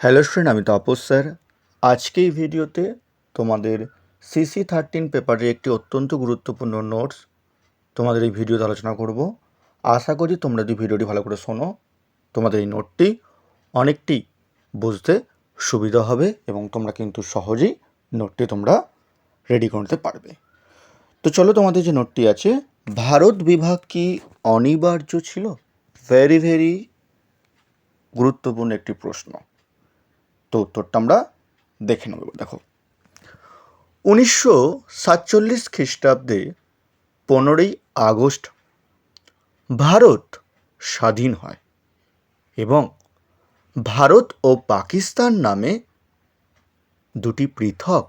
Hello student, আমি Tapas sir. আজকে এই ভিডিওতে তোমাদের সিসি থার্টিন পেপারে একটি অত্যন্ত গুরুত্বপূর্ণ নোটস তোমাদের এই ভিডিওতে আলোচনা করব। আশা করি তোমরা যদি ভিডিওটি ভালো করে শোনো, তোমাদের এই নোটটি অনেকটি বুঝতে সুবিধা হবে এবং তোমরা কিন্তু সহজেই নোটটি তোমরা রেডি করতে পারবে। তো চলো তোমাদের যে নোটটি আছে, ভারত বিভাগ কি অনিবার্য ছিল? ভেরি ভেরি গুরুত্বপূর্ণ একটি প্রশ্ন। তো উত্তরটা আমরা দেখে নেব দেখো। উনিশশো সাতচল্লিশ খ্রিস্টাব্দে পনেরোই আগস্ট ভারত স্বাধীন হয় এবং ভারত ও পাকিস্তান নামে দুটি পৃথক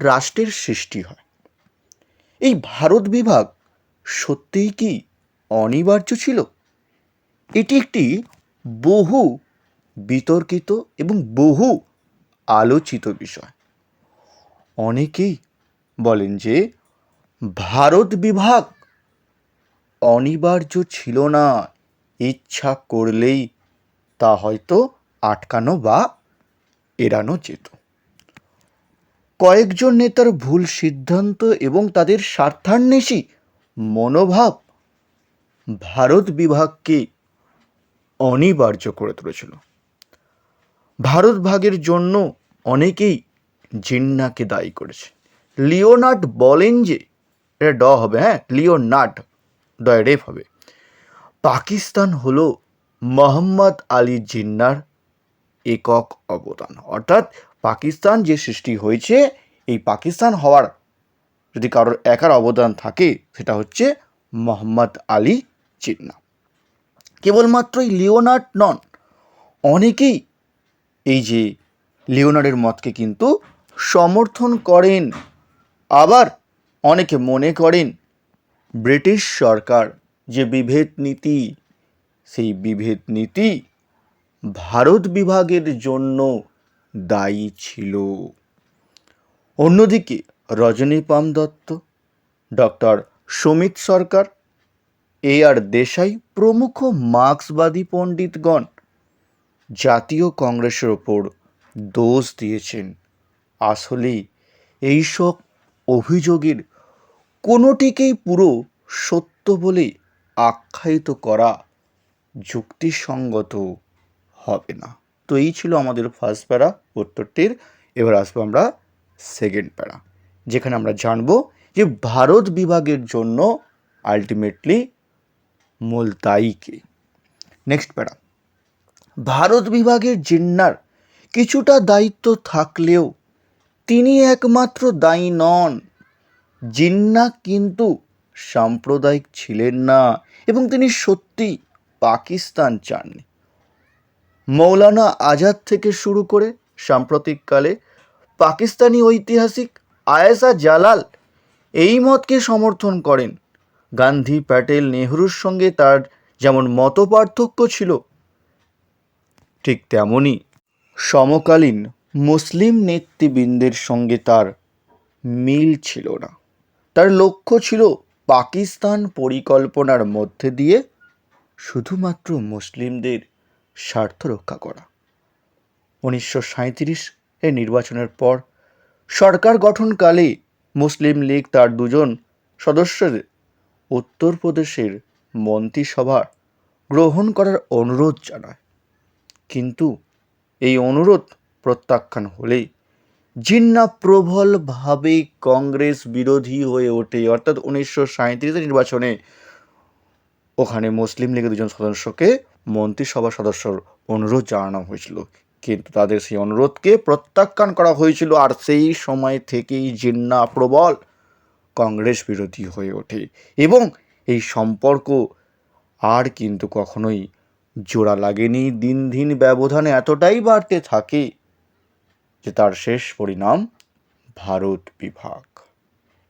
রাষ্ট্রের সৃষ্টি হয়। এই ভারত বিভাগ সত্যিই কি অনিবার্য ছিল? এটি একটি বহু বিতর্কিত এবং বহু আলোচিত বিষয়। অনেকেই বলেন যে, ভারত বিভাগ অনিবার্য ছিল না, ইচ্ছা করলেই তা হয়তো আটকানো বা এড়ানো যেত। কয়েকজন নেতার ভুল সিদ্ধান্ত এবং তাদের স্বার্থান্বেষী মনোভাব ভারত বিভাগকে অনিবার্য করে তুলেছিল। ভারত ভাগের জন্য অনেকেই জিন্নাকে দায়ী করেছে। লিওনার্ড বলেন যে, এটা ড হবে হ্যাঁ লিওনার্ড, ড রেফ হবে। পাকিস্তান হলো মোহাম্মদ আলী জিন্নার একক অবদান। অর্থাৎ পাকিস্তান যে সৃষ্টি হয়েছে, এই পাকিস্তান হওয়ার যদি কারোর একার অবদান থাকে, সেটা হচ্ছে মোহাম্মদ আলী জিন্না। কেবলমাত্রই লিওনার্ড নন, অনেকেই এই যে লিওনার্ডের মতকে কিন্তু সমর্থন করেন। আবার অনেকে মনে করেন ব্রিটিশ সরকার যে বিভেদ নীতি, সেই বিভেদ নীতি ভারত বিভাগের জন্য দায়ী ছিল। অন্যদিকে Rajani Palme Dutt, doctor Sumit Sarkar, A R Desai প্রমুখ মার্ক্সবাদী পণ্ডিতগণ জাতীয় কংগ্রেসের ওপর দোষ দিয়েছেন। আসলে এইসব অভিযোগের কোনোটিকেই পুরো সত্য বলে আখ্যায়িত করা যুক্তিসঙ্গত হবে না। তো এই ছিল আমাদের ফার্স্ট প্যারা, উত্তরটির। এবার আসব আমরা সেকেন্ড প্যারা, যেখানে আমরা জানব যে ভারত বিভাগের জন্য আলটিমেটলি মূল দায়ী নেক্সট প্যারা ভারত বিভাগের জিন্নার কিছুটা দায়িত্ব থাকলেও তিনি একমাত্র দায়ী নন। জিন্না কিন্তু সাম্প্রদায়িক ছিলেন না এবং তিনি সত্যি পাকিস্তান চাননি। মৌলানা আজাদ থেকে শুরু করে সাম্প্রতিককালে পাকিস্তানি ঐতিহাসিক আয়েসা জালাল এই মতকে সমর্থন করেন। গান্ধী প্যাটেল নেহরুর সঙ্গে তার যেমন মত পার্থক্য ছিল ঠিক তেমনই। সমকালীন মুসলিম নেতৃবৃন্দের সঙ্গে তার মিল ছিল না। তার লক্ষ্য ছিল পাকিস্তান পরিকল্পনার মধ্যে দিয়ে শুধুমাত্র মুসলিমদের স্বার্থ রক্ষা করা। উনিশশো সাঁইত্রিশ এর নির্বাচনের পর সরকার গঠনকালে মুসলিম লীগ তার দুজন সদস্যদের উত্তরপ্রদেশের মন্ত্রিসভা গ্রহণ করার অনুরোধ জানায়। কিন্তু এই অনুরোধ প্রত্যাখ্যান হলেই জিন্না প্রবলভাবে কংগ্রেস বিরোধী হয়ে ওঠে। অর্থাৎ উনিশশো সাঁইত্রিশের নির্বাচনে ওখানে মুসলিম লীগের দুজন সদস্যকে মন্ত্রিসভা সদস্যর অনুরোধ জানানো হয়েছিল। কিন্তু তাদের সেই অনুরোধকে প্রত্যাখ্যান করা হয়েছিল আর সেই সময় থেকেই জিন্না প্রবল কংগ্রেস বিরোধী হয়ে ওঠে। এবং এই সম্পর্ক আর কিন্তু কখনোই জোড়া লাগেনি, দিন দিন ব্যবধান এতটাই বাড়তে থাকে যে তার শেষ পরিণাম ভারত বিভাগ।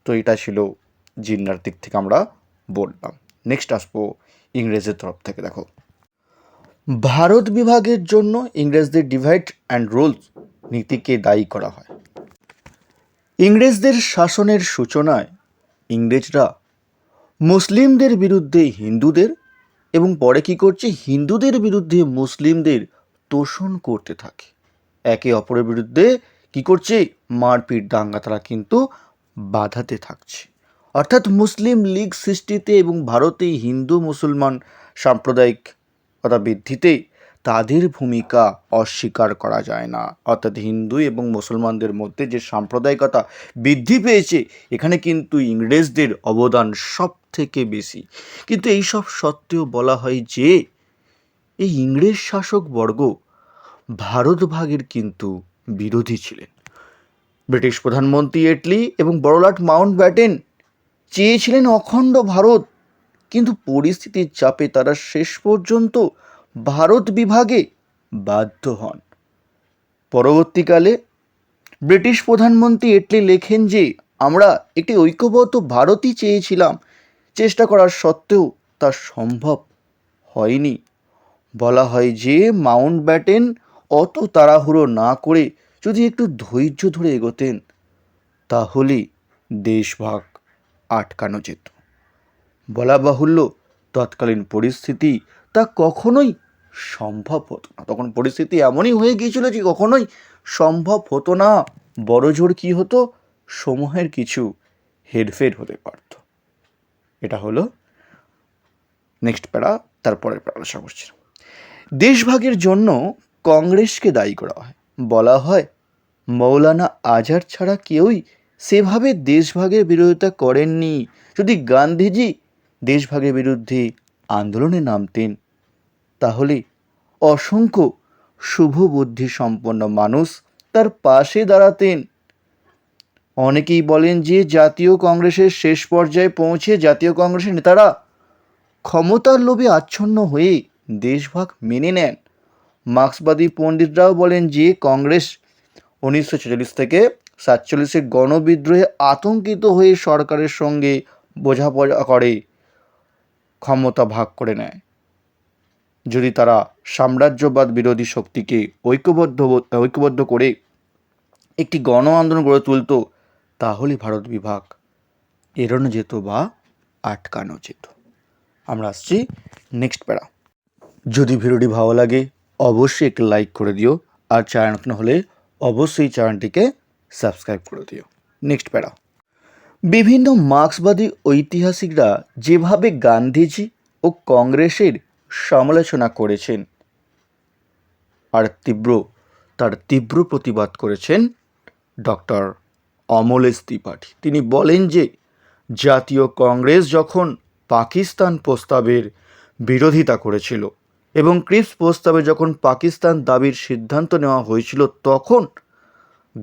তো এটা ছিল জিন্নার দিক থেকে আমরা বললাম। নেক্সট আসব ইংরেজের তরফ থেকে, দেখো। ভারত বিভাগের জন্য ইংরেজদের ডিভাইড অ্যান্ড রুলস নীতিকে দায়ী করা হয়। ইংরেজদের শাসনের সূচনায় ইংরেজরা মুসলিমদের বিরুদ্ধে হিন্দুদের এবং পরে কি করছে? হিন্দুদের বিরুদ্ধে মুসলিমদের তোষণ করতে থাকে। একে অপরের বিরুদ্ধে কি করছে? মারপিট, দাঙ্গা তারা কিন্তু বাধাতে থাকছে। অর্থাৎ মুসলিম লীগ সৃষ্টিতে এবং ভারতে হিন্দু মুসলমান সাম্প্রদায়িকতা বৃদ্ধিতে তাদের ভূমিকা অস্বীকার করা যায় না। অর্থাৎ হিন্দু এবং মুসলমানদের মধ্যে যে সাম্প্রদায়িকতা বৃদ্ধি পেয়েছে, এখানে কিন্তু ইংরেজদের অবদান সব থেকে বেশি। কিন্তু এই সব সত্ত্বেও বলা হয় যে, এই ইংরেজ শাসকবর্গ ভারত ভাগের কিন্তু বিরোধী ছিলেন। ব্রিটিশ প্রধানমন্ত্রী এটলি এবং বড়লাট মাউন্ট ব্যাটেন চেয়েছিলেন অখণ্ড ভারত, কিন্তু পরিস্থিতির চাপে তারা শেষ পর্যন্ত ভারত বিভাগে বাধ্য হন। পরবর্তীকালে ব্রিটিশ প্রধানমন্ত্রী এটলি লেখেন যে, আমরা একটি ঐক্যবদ্ধ ভারতই চেয়েছিলাম। চেষ্টা করার সত্ত্বেও তা সম্ভব হয়নি। বলা হয় যে, মাউন্ট ব্যাটেন অত তাড়াহুড়ো না করে যদি একটু ধৈর্য ধরে এগোতেন তাহলে দেশভাগ আটকানো যেত। বলা বাহুল্য, তৎকালীন পরিস্থিতি তা কখনোই সম্ভব হতো না। তখন পরিস্থিতি এমনই হয়ে গিয়েছিল যে কখনোই সম্ভব হতো না। বড় জোর কী হতো? সমূহের কিছু হেরফের হতে পারত। এটা হলো নেক্সট প্যারা, তারপরের প্যারা করছি। দেশভাগের জন্য কংগ্রেসকে দায়ী করা হয়। বলা হয়, মৌলানা আজাদ ছাড়া কেউই সেভাবে দেশভাগের বিরোধিতা করেননি। যদি গান্ধীজি দেশভাগের বিরুদ্ধে আন্দোলনে নামতেন তাহলে অসংখ্য শুভবুদ্ধি সম্পন্ন মানুষ তার পাশে দাঁড়াতেন। অনেকেই বলেন যে জাতীয় কংগ্রেসের শেষ পর্যায়ে পৌঁছে জাতীয় কংগ্রেসের নেতারা ক্ষমতার লোভে আচ্ছন্ন হয়ে দেশভাগ মেনে নেন। মার্ক্সবাদী পণ্ডিতরাও বলেন যে কংগ্রেস উনিশশো ছেচল্লিশ থেকে সাতচল্লিশে গণবিদ্রোহে আতঙ্কিত হয়ে সরকারের সঙ্গে বোঝাপড়া করে, ক্ষমতা ভাগ করে নেয়। যদি তারা সাম্রাজ্যবাদ বিরোধী শক্তিকে ঐক্যবদ্ধ ঐক্যবদ্ধ করে একটি গণ আন্দোলন গড়ে তুলত, তাহলে ভারত বিভাগ এড়ানো যেত বা আটকানো যেত। আমরা আসছি নেক্সট প্যারা যদি ভিডিওটি ভালো লাগে, অবশ্যই একটি লাইক করে দিও, আর চ্যানেল হলে অবশ্যই চ্যানেলটিকে সাবস্ক্রাইব করে দিও। নেক্সট প্যারা বিভিন্ন মার্ক্সবাদী ঐতিহাসিকরা যেভাবে গান্ধীজি ও কংগ্রেসের সমালোচনা করেছেন আর তীব্র, তার তীব্র প্রতিবাদ করেছেন ডক্টর অমলেশ ত্রিপাঠী। তিনি বলেন যে, জাতীয় কংগ্রেস যখন পাকিস্তান প্রস্তাবের বিরোধিতা করেছিল এবং ক্রিপস প্রস্তাবে যখন পাকিস্তান দাবির সিদ্ধান্ত নেওয়া হয়েছিল, তখন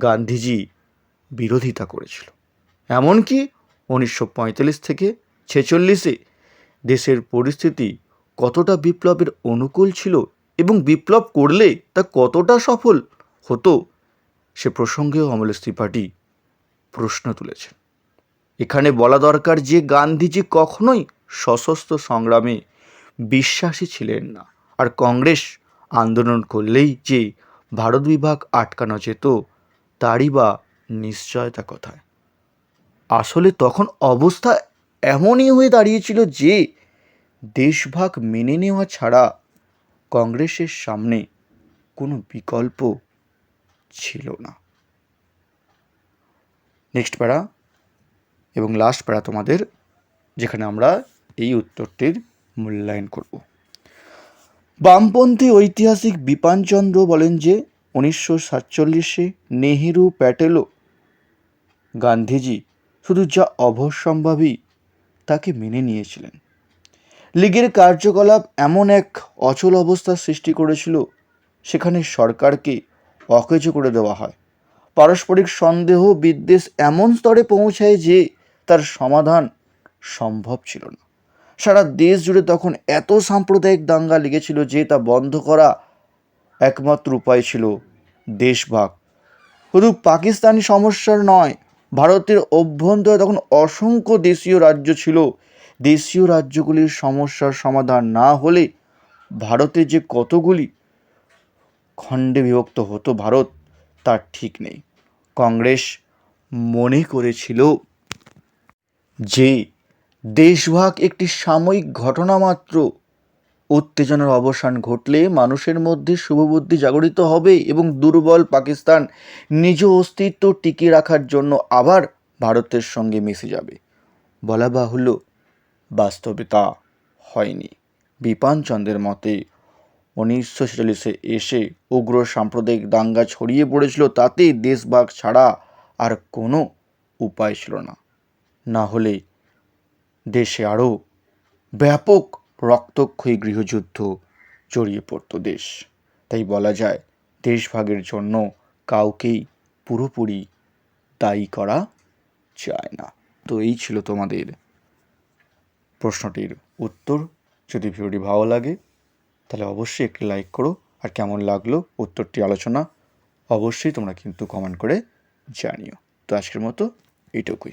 গান্ধীজি বিরোধিতা করেছিল। এমনকি উনিশশো পঁয়তাল্লিশ থেকে ছেচল্লিশে দেশের পরিস্থিতি কতটা বিপ্লবের অনুকূল ছিল এবং বিপ্লব করলে তা কতটা সফল হতো সে প্রসঙ্গেও অমলেশ ত্রিপাঠী প্রশ্ন তুলেছেন। এখানে বলা দরকার যে গান্ধীজি কখনোই সশস্ত্র সংগ্রামে বিশ্বাসী ছিলেন না। আর কংগ্রেস আন্দোলন করলেই যে ভারত বিভাগ আটকানো যেত, তারই বা নিশ্চয়তা কথায়? আসলে তখন অবস্থা এমনই হয়ে দাঁড়িয়েছিল যে দেশভাগ মেনে নেওয়া ছাড়া কংগ্রেসের সামনে কোনো বিকল্প ছিল না। নেক্সট প্যারা এবং লাস্ট প্যারা তোমাদের, যেখানে আমরা এই উত্তরটির মূল্যায়ন করব। বামপন্থী ঐতিহাসিক বিপানচন্দ্র বলেন যে, উনিশশো সাতচল্লিশে নেহেরু প্যাটেলও গান্ধীজি শুধু যা অবশ্যম্ভাবী তাকে মেনে নিয়েছিলেন। লীগের কার্যকলাপ এমন এক অচল অবস্থার সৃষ্টি করেছিল, সেখানে সরকারকে অকেজো করে দেওয়া হয়। পারস্পরিক সন্দেহ বিদ্বেষ এমন স্তরে পৌঁছায় যে তার সমাধান সম্ভব ছিল না। সারা দেশ জুড়ে তখন এত সাম্প্রদায়িক দাঙ্গা লেগেছিল যে তা বন্ধ করা একমাত্র উপায় ছিল দেশভাগ। শুধু পাকিস্তানি সমস্যার নয়, ভারতের অভ্যন্তরে তখন অসংখ্য দেশীয় রাজ্য ছিল দেশীয় রাজ্যগুলির সমস্যার সমাধান না হলে ভারতে যে কতগুলি খণ্ডে বিভক্ত হতো ভারত, তার ঠিক নেই। কংগ্রেস মনে করেছিল যে দেশভাগ একটি সাময়িক ঘটনা মাত্র, উত্তেজনার অবসান ঘটলে মানুষের মধ্যে শুভবুদ্ধি জাগরিত হবে এবং দুর্বল পাকিস্তান নিজ অস্তিত্ব টিকিয়ে রাখার জন্য আবার ভারতের সঙ্গে মিশে যাবে। বলা বাহুল্য বাস্তবে তা হয়নি। বিপান চন্দ্রের মতে, উনিশশো ছেচল্লিশে এসে উগ্র সাম্প্রদায়িক দাঙ্গা ছড়িয়ে পড়েছিল তাতে দেশভাগ ছাড়া আর কোনো উপায় ছিল না। না হলে দেশে আরও ব্যাপক রক্তক্ষয়ী গৃহযুদ্ধ জড়িয়ে পড়তো দেশ। তাই বলা যায়, দেশভাগের জন্য কাউকেই পুরোপুরি দায়ী করা যায় না। তো এই ছিল তোমাদের প্রশ্নটির উত্তর। যদি ভিডিওটি ভালো লাগে, তাহলে অবশ্যই একটি লাইক করো। আর কেমন লাগল উত্তরটি আলোচনা, অবশ্যই তোমরা কিন্তু কমেন্ট করে জানিও। তো আজকের মতো এইটুকুই।